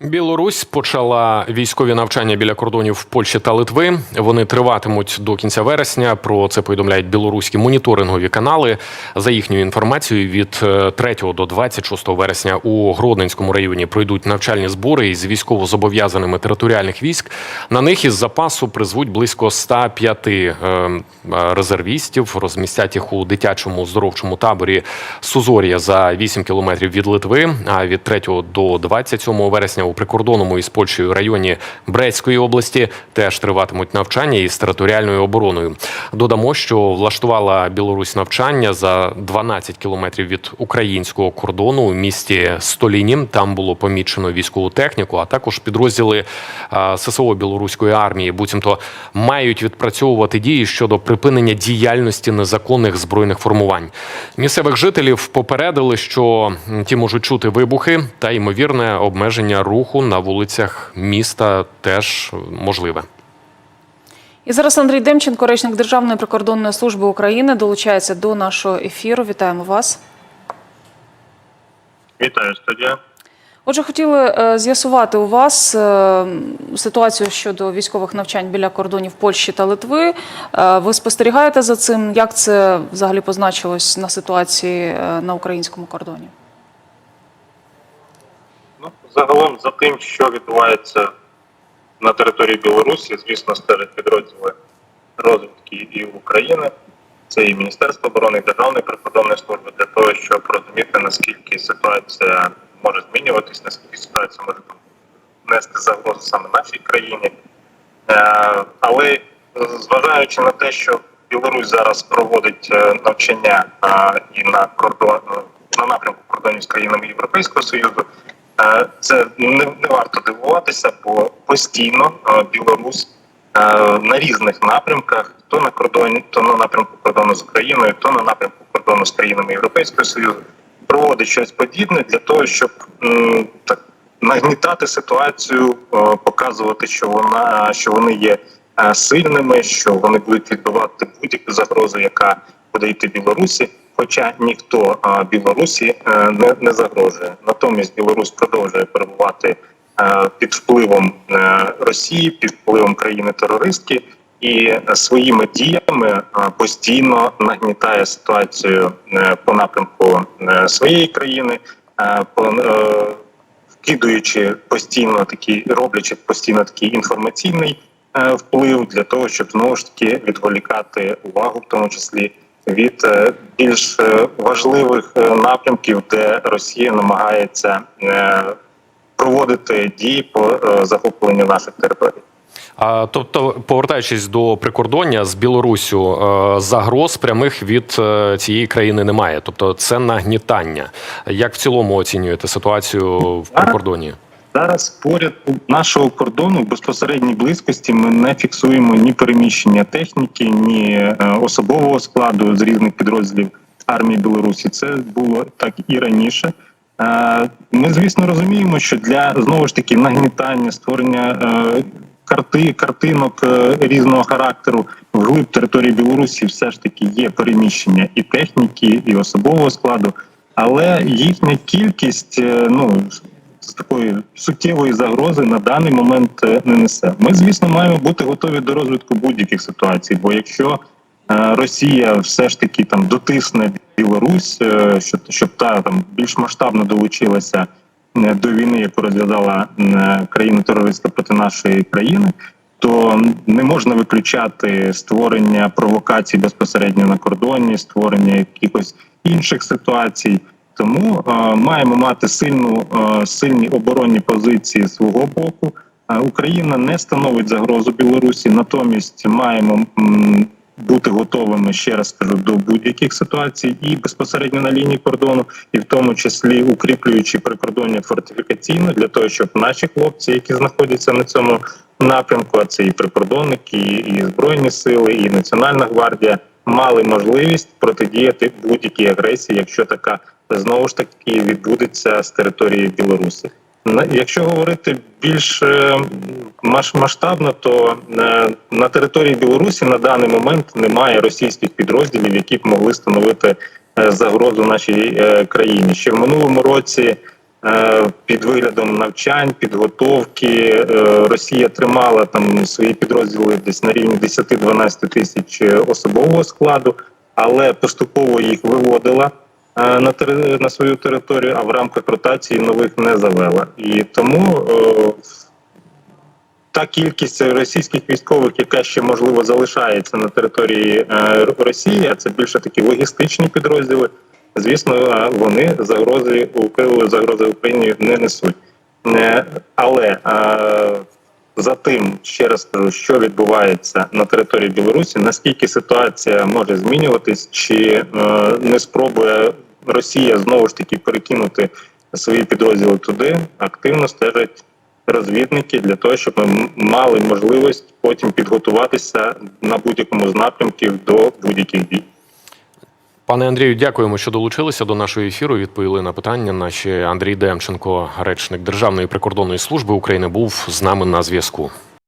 Білорусь почала військові навчання біля кордонів Польщі та Литви. Вони триватимуть до кінця вересня. Про це повідомляють білоруські моніторингові канали. За їхньою інформацією, від е, 3 до 26 вересня у Гродненському районі пройдуть навчальні збори із військовозобов'язаними територіальних військ. На них із запасу призвуть близько 105 е, е, резервістів. Розмістять їх у дитячому здоровчому таборі Сузор'я за 8 кілометрів від Литви. А від 3 до 27 вересня у прикордонному із Польщею районі Брестської області теж триватимуть навчання із територіальною обороною. Додамо, що влаштувала Білорусь навчання за 12 кілометрів від українського кордону у місті Століні. Там було помічено військову техніку, а також підрозділи ССО білоруської армії. Буцімто мають відпрацьовувати дії щодо припинення діяльності незаконних збройних формувань. Місцевих жителів попередили, що ті можуть чути вибухи та ймовірне обмеження руху на вулицях міста теж можливе. І зараз Андрій Демченко, речник Державної прикордонної служби України, долучається до нашого ефіру. Вітаємо вас. Вітаю студія. Отже, хотіли е, з'ясувати у вас е, ситуацію щодо військових навчань біля кордонів Польщі та Литви. Е, Ви спостерігаєте за цим? Як це взагалі позначилось на ситуації на українському кордоні? Загалом за тим, що відбувається на території Білорусі, звісно, стежать підрозділи розвідки і України. Це і Міністерство оборони, і Державної прикордонної служби для того, щоб розуміти, наскільки ситуація може змінюватись, наскільки ситуація може нести загрозу саме нашій країні. Е, але е, зважаючи на те, що Білорусь зараз проводить е, навчання і на кордон на напрямку кордонів з країнами Європейського Союзу, це не, не варто дивуватися, бо постійно е, Білорусь е, на різних напрямках, то на кордоні, то на напрямку кордону з Україною, то на напрямку кордону з країнами Європейського Союзу, проводить щось подібне для того, щоб так нагнітати ситуацію, е, показувати, що вона що вони є е, сильними, що вони будуть відбивати будь-яку загрозу, яка буде йти Білорусі. Хоча ніхто Білорусі е, не, не загрожує. Натомість Білорусь продовжує перебувати е, під впливом е, Росії, під впливом країни-терористки, і е, своїми діями постійно нагнітає ситуацію по напрямку своєї країни. вкидуючи постійно такі, роблячи постійно такий інформаційний вплив для того, щоб знову ж таки відволікати увагу, в тому числі від е, більш е, важливих е, напрямків, де Росія намагається проводити дії по захопленню наших територій. А, тобто, повертаючись до прикордоння з Білоруссю, е, загроз прямих від цієї країни немає. Тобто, це нагнітання. Як в цілому оцінюєте ситуацію в прикордонні? Зараз поряд нашого кордону в безпосередній близькості ми не фіксуємо ні переміщення техніки, ні е, особового складу з різних підрозділів армії Білорусі. Це було так і раніше. Е, Ми, звісно, розуміємо, що для знову ж таки нагнітання, створення е, карти, картинок різного характеру вглиб території Білорусі все ж таки є переміщення і техніки, і особового складу, але їхня кількість, ну такої суттєвої загрози на даний момент е, не несе. Ми, звісно, маємо бути готові до розвитку будь-яких ситуацій. Бо якщо е, Росія все ж таки там дотисне Білорусь, е, щоб, щоб та там більш масштабно долучилася до війни, яку розв'язала країна терористка проти нашої країни. То не можна виключати створення провокацій безпосередньо на кордоні, створення якихось інших ситуацій. Тому е, маємо мати сильну е, сильні оборонні позиції свого боку. Е, Україна не становить загрозу Білорусі, натомість маємо бути готовими ще раз скажу до будь-яких ситуацій, і безпосередньо на лінії кордону, і в тому числі укріплюючи прикордоння фортифікаційно для того, щоб наші хлопці, які знаходяться на цьому напрямку, а це і прикордонники, і збройні сили, і Національна гвардія, мали можливість протидіяти будь-якій агресії, якщо така знову ж таки відбудеться з території Білорусі. Якщо говорити більш е, масштабно, то е, на території Білорусі на даний момент немає російських підрозділів, які б могли становити е, загрозу нашій країні. Ще в минулому році під виглядом навчань, підготовки. Росія тримала там свої підрозділи десь на рівні 10-12 тисяч особового складу, але поступово їх виводила на тери- на свою територію, а в рамках ротації нових не завела. І тому е, та кількість російських військових, яка ще можливо залишається на території е, Росії, а це більше такі логістичні підрозділи. Звісно, е, вони загрози загрози Україні не несуть. Е, Але е, за тим, ще раз кажу, що відбувається на території Білорусі, наскільки ситуація може змінюватись, чи е, не спробує Росія знову ж таки перекинути свої підрозділи туди, активно стежать розвідники для того, щоб ми мали можливість потім підготуватися на будь-якому з напрямків до будь-яких дій. Пане Андрію, дякуємо, що долучилися до нашого ефіру. Відповіли на питання. Наші Андрій Демченко, речник Державної прикордонної служби України, був з нами на зв'язку.